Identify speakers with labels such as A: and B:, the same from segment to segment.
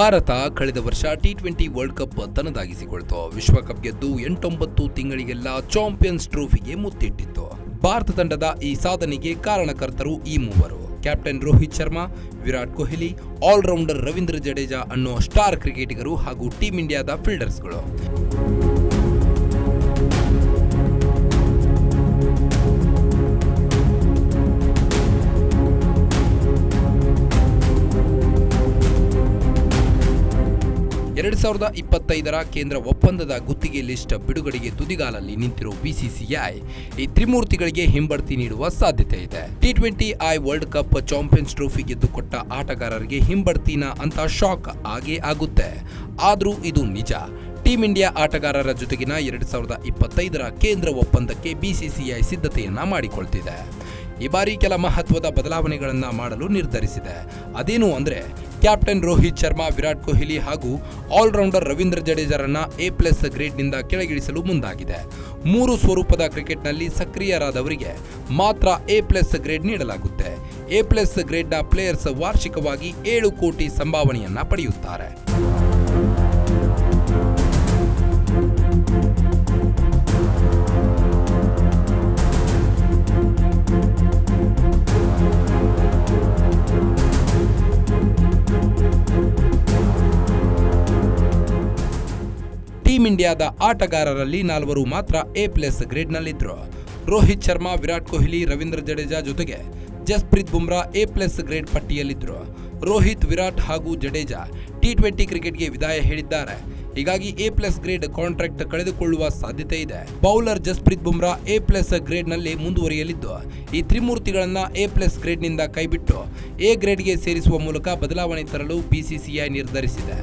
A: ಭಾರತ ಕಳೆದ ವರ್ಷ T twenty world cup ತನ್ನದಾಗಿಸಿಕೊಳ್ತು. ವಿಶ್ವಕಪ್ ಗೆದ್ದು ಎಂಟೊಂಬತ್ತು ತಿಂಗಳಿಗೆಲ್ಲ ಚಾಂಪಿಯನ್ಸ್ ಟ್ರೋಫಿಗೆ ಮುತ್ತಿಟ್ಟಿತ್ತು. ಭಾರತ ತಂಡದ ಈ ಸಾಧನೆಗೆ ಕಾರಣಕರ್ತರು ಈ ಮೂವರು. Captain Rohit Sharma Virat Kohli all rounder Ravindra Jadeja ಅನ್ನೋ ಸ್ಟಾರ್ ಕ್ರಿಕೆಟಿಗರು ಹಾಗೂ ಟೀಂ ಇಂಡಿಯಾದ ಫೀಲ್ಡರ್ಸ್ಗಳು ಎರಡ್ ಸಾವಿರದ ಇಪ್ಪತ್ತೈದರ ಕೇಂದ್ರ ಒಪ್ಪಂದದ ಗುತ್ತಿಗೆ ಲಿಸ್ಟ್ ಬಿಡುಗಡೆಗೆ ತುದಿಗಾಲಲ್ಲಿ ನಿಂತಿರುವ ಬಿಸಿಸಿಐ ಈ ತ್ರಿಮೂರ್ತಿಗಳಿಗೆ ಹಿಂಬಡ್ತಿ ನೀಡುವ ಸಾಧ್ಯತೆ ಇದೆ. T twenty I world cup champions trophy ಗೆದ್ದುಕೊಟ್ಟ ಆಟಗಾರರಿಗೆ ಹಿಂಬಡ್ತಿನ ಅಂತ ಶಾಕ್ ಆಗೇ ಆಗುತ್ತೆ. ಆದರೂ ಇದು ನಿಜ. ಟೀಂ ಇಂಡಿಯಾ ಆಟಗಾರರ ಜೊತೆಗಿನ ಎರಡ್ ಸಾವಿರದ ಇಪ್ಪತ್ತೈದರ ಕೇಂದ್ರ ಒಪ್ಪಂದಕ್ಕೆ ಬಿಸಿಸಿಐ ಸಿದ್ಧತೆಯನ್ನ ಮಾಡಿಕೊಳ್ತಿದೆ. ಈ ಬಾರಿ ಕೆಲ ಮಹತ್ವದ ಬದಲಾವಣೆಗಳನ್ನು ಮಾಡಲು ನಿರ್ಧರಿಸಿದೆ. ಅದೇನು ಅಂದ್ರೆ ಕ್ಯಾಪ್ಟನ್ ರೋಹಿತ್ ಶರ್ಮಾ, ವಿರಾಟ್ ಕೊಹ್ಲಿ ಹಾಗೂ ಆಲ್ರೌಂಡರ್ ರವೀಂದ್ರ ಜಡೇಜರನ್ನ ಎ ಪ್ಲಸ್ ಗ್ರೇಡ್ನಿಂದ ಕೆಳಗಿಳಿಸಲು ಮುಂದಾಗಿದೆ. ಮೂರು ಸ್ವರೂಪದ ಕ್ರಿಕೆಟ್ನಲ್ಲಿ ಸಕ್ರಿಯರಾದವರಿಗೆ ಮಾತ್ರ ಎ ಪ್ಲಸ್ ಗ್ರೇಡ್ ನೀಡಲಾಗುತ್ತೆ. ಎ ಪ್ಲಸ್ ಗ್ರೇಡ್ನ ಪ್ಲೇಯರ್ಸ್ ವಾರ್ಷಿಕವಾಗಿ ಏಳು ಕೋಟಿ ಸಂಭಾವನೆಯನ್ನ ಪಡೆಯುತ್ತಾರೆ. ಟೀಂ ಇಂಡಿಯಾದ ಆಟಗಾರರಲ್ಲಿ ನಾಲ್ವರು ಮಾತ್ರ ಎ ಪ್ಲಸ್ ಗ್ರೇಡ್ನಲ್ಲಿದ್ದರು ರೋಹಿತ್ ಶರ್ಮಾ, ವಿರಾಟ್ ಕೊಹ್ಲಿ, ರವೀಂದ್ರ ಜಡೇಜಾ ಜೊತೆಗೆ Jasprit Bumrah A plus grade ಪಟ್ಟಿಯಲ್ಲಿದ್ದರು Rohit, Virat ಹಾಗೂ ಜಡೇಜಾ ಟಿ ಟ್ವೆಂಟಿ ಕ್ರಿಕೆಟ್ಗೆ ವಿದಾಯ ಹೇಳಿದ್ದಾರೆ. ಹೀಗಾಗಿ ಎ ಪ್ಲಸ್ ಗ್ರೇಡ್ ಕಾಂಟ್ರಾಕ್ಟ್ ಕಳೆದುಕೊಳ್ಳುವ ಸಾಧ್ಯತೆ ಇದೆ. Bowler Jasprit Bumrah A plus ಗ್ರೇಡ್ನಲ್ಲಿ ಮುಂದುವರಿಯಲಿದ್ದು, ಈ ತ್ರಿಮೂರ್ತಿಗಳನ್ನು ಎ ಪ್ಲಸ್ ಗ್ರೇಡ್ನಿಂದ ಕೈಬಿಟ್ಟು ಎ ಗ್ರೇಡ್ಗೆ ಸೇರಿಸುವ ಮೂಲಕ ಬದಲಾವಣೆ ತರಲು ಬಿಸಿಸಿಐ ನಿರ್ಧರಿಸಿದೆ.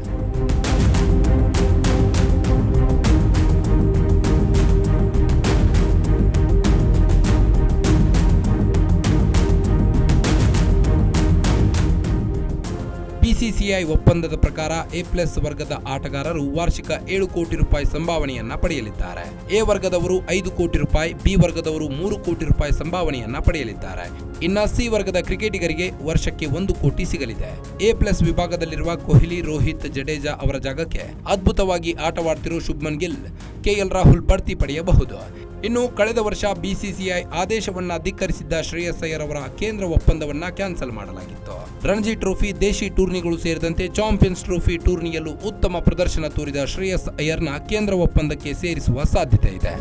A: ಬಿಸಿಸಿಐ ಒಪ್ಪಂದದ ಪ್ರಕಾರ ಎ ಪ್ಲಸ್ ವರ್ಗದ ಆಟಗಾರರು ವಾರ್ಷಿಕ ಏಳು ಕೋಟಿ ರೂಪಾಯಿ ಸಂಭಾವನೆಯನ್ನ ಪಡೆಯಲಿದ್ದಾರೆ. ಎ ವರ್ಗದವರು ಐದು ಕೋಟಿ ರೂಪಾಯಿ, ಬಿ ವರ್ಗದವರು ಮೂರು ಕೋಟಿ ರೂಪಾಯಿ ಸಂಭಾವನೆಯನ್ನ ಪಡೆಯಲಿದ್ದಾರೆ. ಇನ್ನ ಸಿ ವರ್ಗದ ಕ್ರಿಕೆಟಿಗರಿಗೆ ವರ್ಷಕ್ಕೆ ಒಂದು ಕೋಟಿ ಸಿಗಲಿದೆ. ಎ ಪ್ಲಸ್ ವಿಭಾಗದಲ್ಲಿರುವ ಕೊಹ್ಲಿ, ರೋಹಿತ್, ಜಡೇಜಾ ಅವರ ಜಾಗಕ್ಕೆ ಅದ್ಭುತವಾಗಿ ಆಟವಾಡ್ತಿರೋ ಶುಭ್ಮನ್ ಗಿಲ್ ಕೆಎಲ್ ರಾಹುಲ್ ಬಡ್ತಿ ಪಡೆಯಬಹುದು. ಇನ್ನು ಕಳೆದ ವರ್ಷ ಬಿಸಿಸಿಐ ಆದೇಶವನ್ನ ಧಿಕ್ಕರಿಸಿದ್ದ ಶ್ರೇಯಸ್ ಅಯ್ಯರ್ ಅವರ ಕೇಂದ್ರ ಒಪ್ಪಂದವನ್ನ ಕ್ಯಾನ್ಸಲ್ ಮಾಡಲಾಗಿತ್ತು. ರಣಜಿ ಟ್ರೋಫಿ ದೇಶಿ ಟೂರ್ನಿಗಳು ಸೇರಿದಂತೆ ಚಾಂಪಿಯನ್ಸ್ ಟ್ರೋಫಿ ಟೂರ್ನಿಯಲ್ಲೂ ಉತ್ತಮ ಪ್ರದರ್ಶನ ತೋರಿದ ಶ್ರೇಯಸ್ ಅಯ್ಯರ್ನ ಕೇಂದ್ರ ಒಪ್ಪಂದಕ್ಕೆ ಸೇರಿಸುವ ಸಾಧ್ಯತೆ ಇದೆ.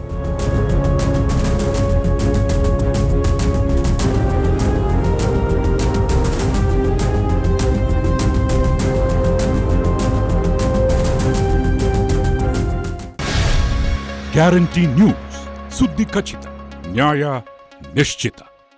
B: ಗ್ಯಾರಂಟಿ ನ್ಯೂಸ್ ಸುದ್ದಿ ಖಚಿತ, ನ್ಯಾಯ ನಿಶ್ಚಿತ.